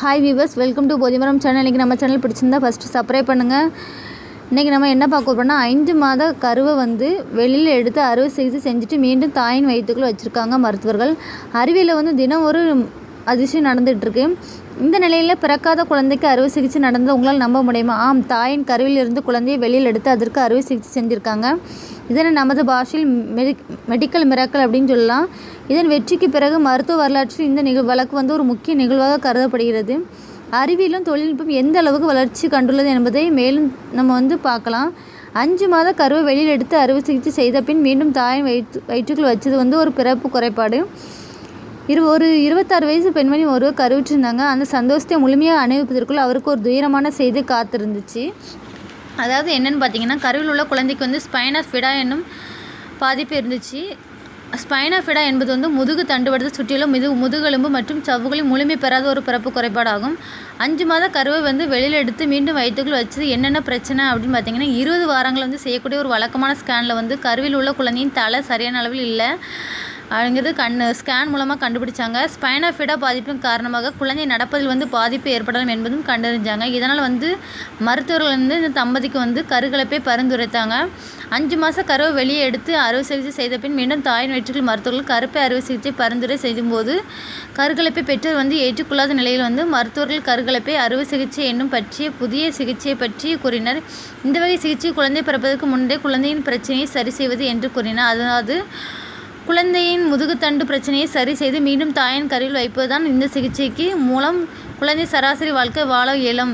Hi viewers welcome to Bodhimaram channel இன்றைக்கி நம்ம channel பிடிச்சிருந்தா ஃபஸ்ட்டு சப்ஸ்கிரைப் பண்ணுங்கள் இன்றைக்கி நம்ம என்ன பார்க்க போகிறோம்னா ஐந்து மாத கருவை வந்து வெளியில் எடுத்து அறுவை சிகிச்சை செஞ்சுட்டு மீண்டும் தாயின் வயிற்றுக்குள்ளே வச்சுருக்காங்க மருத்துவர்கள். அறிவியல் வந்து தினம் ஒரு அதிசயம் நடந்துகிட்ருக்கு இந்த நிலையில் பிறக்காத குழந்தைக்கு அறுவை சிகிச்சை நடந்தது உங்களால் நம்ப முடியுமா? ஆம் தாயின் கருவிலிருந்து குழந்தையை வெளியில் எடுத்து அதற்கு அறுவை சிகிச்சை செஞ்சுருக்காங்க. இதனை நமது பாஷையில் மெடி மெடிக்கல் மிராக்கள் அப்படின்னு சொல்லலாம். இதன் வெற்றிக்கு பிறகு மருத்துவ வரலாற்றில் இந்த நிகழ் வழக்கு வந்து ஒரு முக்கிய நிகழ்வாக கருதப்படுகிறது. அறிவியலும் தொழில்நுட்பம் எந்த அளவுக்கு வளர்ச்சி கண்டுள்ளது என்பதை மேலும் நம்ம வந்து பார்க்கலாம். அஞ்சு மாத கருவை வெளியில் எடுத்து அறுவை சிகிச்சை செய்த பின் மீண்டும் தாயின் வயிற்று வயிற்றுக்குள் வச்சது வந்து ஒரு பிறப்பு குறைபாடு. இரு ஒரு இருபத்தாறு வயசு பெண்மணி ஒருவர் கருவிட்டிருந்தாங்க அந்த சந்தோஷத்தை முழுமையாக அனுபவிப்பதற்குள் அவருக்கு ஒரு துயரமான செய்தி காத்திருந்துச்சு. அதாவது என்னென்னு பார்த்தீங்கன்னா கருவில் உள்ள குழந்தைக்கு வந்து ஸ்பைனஸ் ஃபிடா என்னும் பாதிப்பு இருந்துச்சு. ஸ்பைனா ஃபிடா என்பது வந்து முதுகு தண்டுவடத்தை சுற்றியுள்ள முது முதுகெலும்பு மற்றும் சவ்வுகளில் முழுமை பெறாத ஒரு பிறப்பு குறைபாடாகும். அஞ்சு மாத கருவை வந்து வெளியில் எடுத்து மீண்டும் வயிற்றுக்குள் வச்சது என்னென்ன பிரச்சனை அப்படின்னு பார்த்தீங்கன்னா இருபது வாரங்கள் வந்து செய்யக்கூடிய ஒரு வழக்கமான ஸ்கேனில் வந்து கருவில் உள்ள குழந்தையின் தலை சரியான அளவில் இல்லை. அப்படிங்கிறது கண் ஸ்கேன் மூலமாக கண்டுபிடிச்சாங்க. ஸ்பைனாஃபிடா பாதிப்பின் காரணமாக குழந்தை நடப்பதில் வந்து பாதிப்பு ஏற்படலாம் என்பதும் கண்டறிஞ்சாங்க. இதனால் வந்து மருத்துவர்கள் வந்து இந்த தம்பதிக்கு வந்து கருகலப்பை பரிந்துரைத்தாங்க. அஞ்சு மாதம் கருவை வெளியே எடுத்து அறுவை சிகிச்சை செய்த பின் மீண்டும் தாயின் வயிற்றுக்குள் மருத்துவர்கள் கருப்பை அறுவை சிகிச்சை பரிந்துரை செய்யும்போது கருகலப்பை பெற்றோர் வந்து ஏற்றுக்கொள்ளாத நிலையில் வந்து மருத்துவர்கள் கருகலப்பை அறுவை சிகிச்சை என்னும் பற்றிய புதிய சிகிச்சையை பற்றி கூறினர். இந்த வகை சிகிச்சை குழந்தை பிறப்பதற்கு முன்பே குழந்தையின் பிரச்சனையை சரி செய்வது என்று கூறினார். அதாவது குழந்தையின் முதுகுத்தண்டு பிரச்சனையை சரி செய்து மீண்டும் தாயின் கருவில் வைப்பதுதான் இந்த சிகிச்சைக்கு மூலம் குழந்தை சராசரி வாழ்க்கை வாழ இயலும்.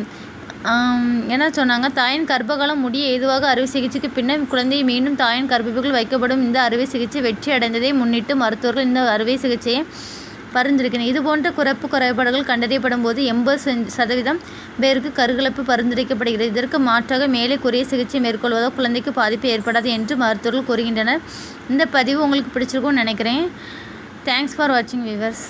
என சொன்னாங்க? தாயின் கர்ப்பகாலம் முடிய ஏதுவாக அறுவை சிகிச்சைக்கு பின்னர் குழந்தையை மீண்டும் தாயின் கர்ப்பிப்புக்குள் வைக்கப்படும் இந்த அறுவை சிகிச்சை வெற்றி அடைந்ததை முன்னிட்டு மருத்துவர்கள் இந்த அறுவை சிகிச்சையை பரிந்துரைக்கிறேன். இது போன்ற குறைப்பு குறைபாடுகள் கண்டறியப்படும் போது எண்பது சதவீதம் பேருக்கு கருகலப்பு பரிந்துரைக்கப்படுகிறது. இதற்கு மாற்றாக மேலே கூறிய சிகிச்சை மேற்கொள்வதால் குழந்தைக்கு பாதிப்பு ஏற்படாது என்று மருத்துவர்கள் கூறுகின்றனர். இந்த பதிவு உங்களுக்கு பிடிச்சிருக்கும்னு நினைக்கிறேன். தேங்க்ஸ் ஃபார் வாட்சிங் வியூவர்ஸ்